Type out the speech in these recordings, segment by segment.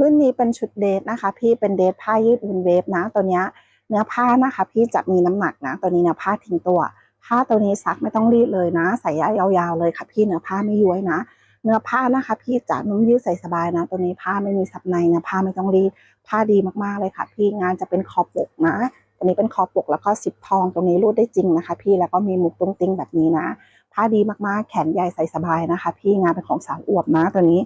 รุ่นนี้เป็นชุดเดทนะคะ พี่เป็นเดทผ้ายืดวินเวฟนะตัวเนี้ยเนื้อผ้านะคะ พี่จะมีน้ำหนักนะ ตัวนี้เนื้อผ้าทิ้งตัว ผ้าตัวนี้ซักไม่ต้องรีดเลยนะ ใส่ยาวๆเลยค่ะ พี่เนื้อผ้าไม่ย้วยนะ เนื้อผ้านะคะ พี่จะนุ่มยืดใส่สบายนะ ตัวนี้ผ้าไม่มีซับในเนื้อผ้าไม่ต้องรีด ผ้าดีมากๆเลยค่ะ พี่งานจะเป็นคอปกนะตัวนี้เป็นคอปกแล้วก็สิบทองตรงนี้รูดได้จริงนะคะ พี่แล้วก็มีมุกตรงติงแบบนี้นะ ผ้าดีมากๆ แขนใหญ่ใส่สบายนะคะ พี่งานเป็นของสาวอวบนะตัวนี้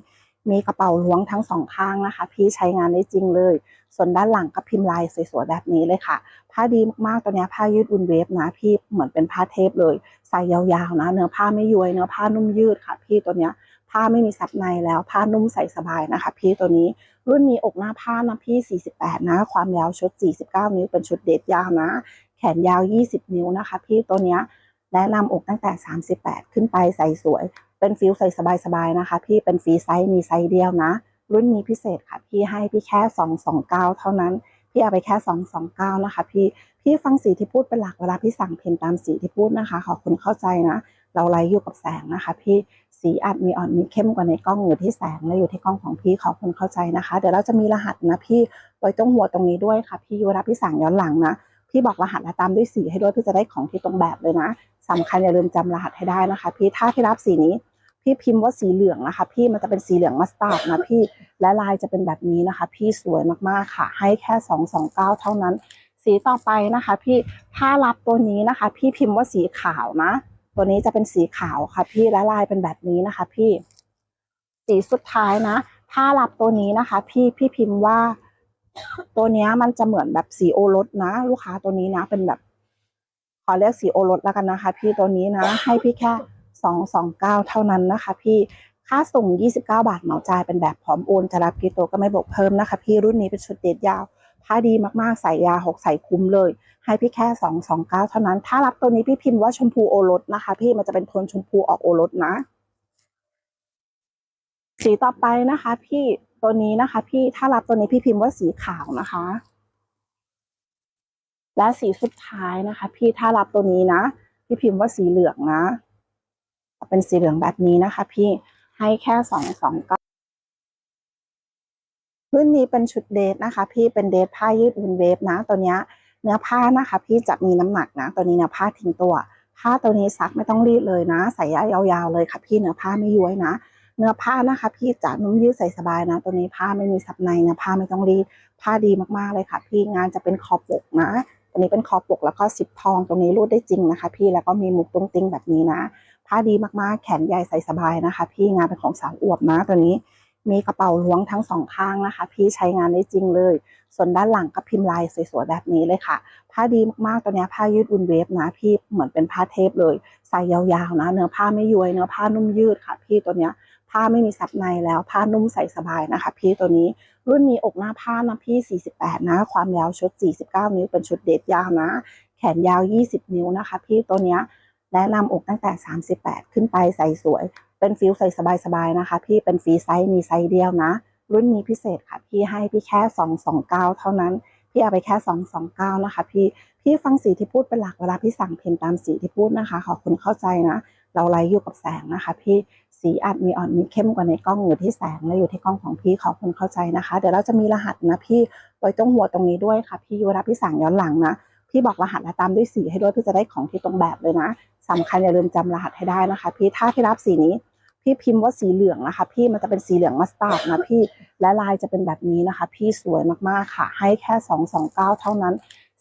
มีกระเป๋าล้วงทั้งสองข้างนะคะ พี่ใช้งานได้จริงเลย ส่วนด้านหลังก็พิมพ์ลายสวยๆแบบนี้เลยค่ะ ผ้าดีมากๆตัวนี้ผ้ายืดอุ่นเวฟนะ พี่เหมือนเป็นผ้าเทปเลย ใส่ยาวๆนะ เนื้อผ้าไม่ย้วยเนื้อผ้านุ่มยืดค่ะ พี่ตัวนี้ผ้าไม่มีซับในแล้วผ้านุ่มใส่สบายนะคะ พี่ตัวนี้รุ่นนี้อกหน้าผ้านะพี่ 48 นะ ความยาวชุด 49 นิ้วเป็นชุดเดทยาวนะ แขนยาว 20 นิ้วนะคะ พี่ตัวนี้แนะนำอกตั้งแต่ 38 ขึ้นไปใส่สวย เป็นฟิลใส่สบายๆนะคะ พี่เป็นฟรีไซส์มีไซส์เดียวนะ รุ่นนี้พิเศษค่ะ พี่ให้พี่แค่229เท่านั้น พี่เอาไปแค่229นะคะ พี่พี่ฟังสีที่พูดเป็นหลักเวลาพี่สั่งเพนตามสีที่พูดนะคะ ขอคุณเข้าใจนะ เราไลฟ์อยู่กับแสงนะคะ พี่สีอาจมีอ่อนมีเข้มกว่าในกล้องอยู่ที่แสงและอยู่ที่กล้องของพี่ขอคุณเข้าใจนะคะ เดี๋ยวเราจะมีรหัสนะพี่ไว้ตรงหัวตรงนี้ด้วยค่ะ พี่เวลาพี่สั่งย้อนหลังนะพี่บอกรหัสและตามด้วยสีให้ด้วยเพี่อจะได้ของที่ตรงแบบเลยนะสำคัญอย่าลืมจำรหัสให้ได้นะคะ พี่ถ้าพี่รับสีนี้ พี่พิมพ์ว่าสีเหลืองนะคะ พี่มันจะเป็นสีเหลืองมัสตาร์ดนะพี่และลายจะเป็นแบบนี้นะคะ พี่สวยมากๆค่ะ ให้แค่229 เท่านั้น สีต่อไปนะคะ พี่ถ้ารับตัวนี้นะคะ พี่พิมพ์ว่าสีขาวนะ ตัวนี้จะเป็นสีขาวค่ะ พี่และลายเป็นแบบนี้นะคะ พี่ สีสุดท้ายนะ ถ้ารับตัวนี้นะคะ พี่พี่พิมพ์ว่า ตัวเนี้ยมันจะเหมือนแบบสีโอรสนะ ลูกค้าตัวนี้นะเป็นแบบ ขอเรียกสีโอรสแล้วกันนะคะ พี่ตัวนี้นะ ให้พี่แค่ สองสองเก้าเท่านั้นนะคะ พี่ค่าส่ง 29 บาทเหมาจ่ายเป็นแบบพร้อมโอนจะรับกี่ตัวก็ไม่บวกเพิ่มนะคะ พี่รุ่นนี้เป็นชุดเดทยาวผ้าดีมากๆใส่ยาหกใส่คุ้มเลย ให้พี่แค่สองสองเก้าเท่านั้น ถ้ารับตัวนี้พี่พิมพ์ว่าชมพูโอรสนะคะ พี่มันจะเป็นโทนชมพูออกโอรสนะ สีต่อไปนะคะ พี่ตัวนี้นะคะ พี่ถ้ารับตัวนี้พี่พิมพ์ว่าสีขาวนะคะ และสีสุดท้ายนะคะ พี่ถ้ารับตัวนี้นะ พี่พิมพ์ว่าสีเหลืองนะ เป็นสีเหลืองแบบนี้นะคะ พี่ให้แค่สองสองก้ารุ่นนี้เป็นชุดเดทนะคะ พี่เป็นเดทผ้ายืดวินเวฟนะตัวเนี้ยเนื้อผ้านะคะ พี่จะมีน้ำหนักนะ ตัวนี้เนื้อผ้าทิ้งตัวผ้าตัวนี้ซักไม่ต้องรีดเลยนะ ใส่ยาวๆเลยค่ะ พี่เนื้อผ้าไม่ย้วยนะ เนื้อผ้านะคะ พี่จะนุ่มยืดใส่สบายนะ ตัวนี้ผ้าไม่มีซับในเนื้อผ้าไม่ต้องรีด ผ้าดีมากๆเลยค่ะ พี่งานจะเป็นคอปกนะตัวนี้เป็นคอปกแล้วก็สิบทองตรงนี้รูดได้จริงนะคะ พี่แล้วก็มีมุกตรงติงแบบนี้นะ ผ้าดีมากๆ แขนใหญ่ใส่สบายนะคะ พี่งานเป็นของสาวอวบนะตัวนี้ มีกระเป๋าล้วงทั้งสองข้างนะคะ พี่ใช้งานได้จริงเลย ส่วนด้านหลังก็พิมพ์ลายสวยๆแบบนี้เลยค่ะ ผ้าดีมากๆ ตัวนี้ผ้ายืดอุ่นเวฟนะ พี่เหมือนเป็นผ้าเทปเลย ใส่ยาวๆนะ เนื้อผ้าไม่ย้วย เนื้อผ้านุ่มยืดค่ะ พี่ตัวนี้ผ้าไม่มีซับในแล้วผ้านุ่มใส่สบายนะคะ พี่ตัวนี้รุ่นนี้อกหน้าผ้านะพี่ 48 นะ ความยาวชุด 49 นิ้วเป็นชุดเดทยาวนะ แขนยาว 20 นิ้วนะคะ พี่ตัวเนี้ย แนะนำอกตั้งแต่ 38 ขึ้นไปใส่สวย เป็นฟิลใส่สบายๆนะคะ พี่เป็นฟรีไซส์มีไซส์เดียวนะ รุ่นนี้พิเศษค่ะ พี่ให้พี่แค่ 229 เท่านั้น พี่เอาไปแค่ 229 นะคะ พี่พี่ฟังสีที่พูดเป็นหลักเวลาพี่สั่งเพนตามสีที่พูดนะคะ ขอคุณเข้าใจนะ เราไลฟ์อยู่กับแสงนะคะ พี่สีอาจมีอ่อนมีเข้มกว่าในกล้องอยู่ที่แสงและอยู่ที่กล้องของพี่ขอคุณเข้าใจนะคะ เดี๋ยวเราจะมีรหัสนะพี่ไว้ตรงหัวตรงนี้ด้วยค่ะ พี่เวลาพี่สั่งย้อนหลังนะ พี่บอกรหัสและตามด้วยสีให้ด้วยพี่จะได้ของที่ตรงแบบเลยนะสำคัญอย่าลืมจำรหัสให้ได้นะคะ พี่ถ้าพี่รับสีนี้ พี่พิมพ์ว่าสีเหลืองนะคะ พี่มันจะเป็นสีเหลืองมัสตาร์ดนะพี่และลายจะเป็นแบบนี้นะคะ พี่สวยมากๆค่ะ ให้แค่229เท่านั้น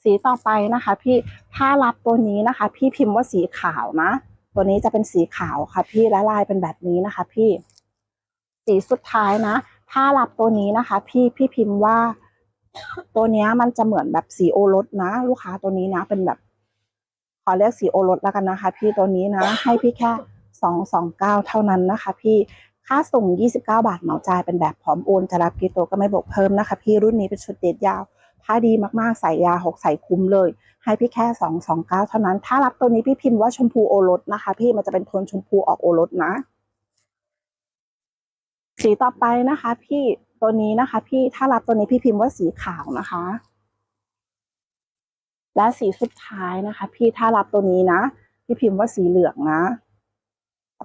สีต่อไปนะคะ พี่ถ้ารับตัวนี้นะคะ พี่พิมพ์ว่าสีขาวนะ ตัวนี้จะเป็นสีขาวค่ะ พี่และลายเป็นแบบนี้นะคะ พี่ สีสุดท้ายนะ ถ้ารับตัวนี้นะคะ พี่พี่พิมพ์ว่า ตัวเนี้ยมันจะเหมือนแบบสีโอรสนะ ลูกค้าตัวนี้นะ เป็นแบบ ขอเรียกสีโอรสแล้วกันนะคะ พี่ตัวนี้นะ ให้พี่แค่สองสองเก้าเท่านั้นนะคะ พี่ค่าส่ง 29 บาทเหมาจ่ายเป็นแบบพร้อมโอน จะรับกี่ตัวก็ไม่บวกเพิ่มนะคะ พี่รุ่นนี้เป็นชุดเดทยาวผ้าดีมากๆใส่ยาหกใส่คุ้มเลย ให้พี่แค่สองสองเก้าเท่านั้น ถ้ารับตัวนี้พี่พิมพ์ว่าชมพูโอรสนะคะ พี่มันจะเป็นโทนชมพูออกโอรสนะ สีต่อไปนะคะ พี่ ตัวนี้นะคะ พี่ถ้ารับตัวนี้พี่พิมพ์ว่าสีขาวนะคะ และสีสุดท้ายนะคะ พี่ถ้ารับตัวนี้นะ พี่พิมพ์ว่าสีเหลืองนะ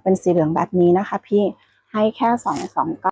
เป็นสีเหลืองแบบนี้นะคะ พี่ให้แค่สองสองก้า